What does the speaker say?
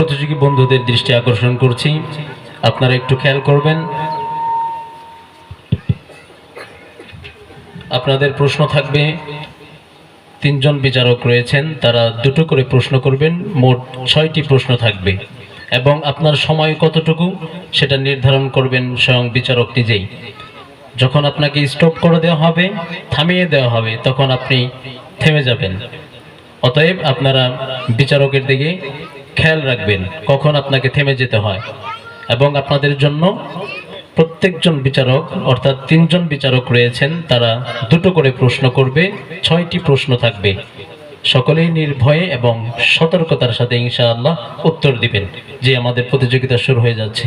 প্রতিযোগী বন্ধুদের দৃষ্টি আকর্ষণ করছি। আপনারা একটু খেয়াল করবেন। আপনাদের প্রশ্ন থাকবে, তিনজন বিচারক রয়েছেন, তারা দুটো করে প্রশ্ন করবেন, মোট ছয়টি প্রশ্ন থাকবে। এবং আপনার সময় কতটুকু, সেটা নির্ধারণ করবেন স্বয়ং বিচারক নিজেই। যখন আপনাকে স্টপ করে দেওয়া হবে, থামিয়ে দেওয়া হবে, তখন আপনি থেমে যাবেন। অতএব আপনারা বিচারকের দিকে খেয়াল রাখবেন কখন আপনাকে থেমে যেতে হয়। এবং আপনাদের জন্য প্রত্যেকজন বিচারক, অর্থাৎ তিনজন বিচারক রয়েছেন, তারা দুটো করে প্রশ্ন করবে, ছয়টি প্রশ্ন থাকবে। সকলেই নির্ভয়ে এবং সতর্কতার সাথে ইনশাআল্লাহ উত্তর দিবেন যে আমাদের প্রতিযোগিতা শুরু হয়ে যাচ্ছে।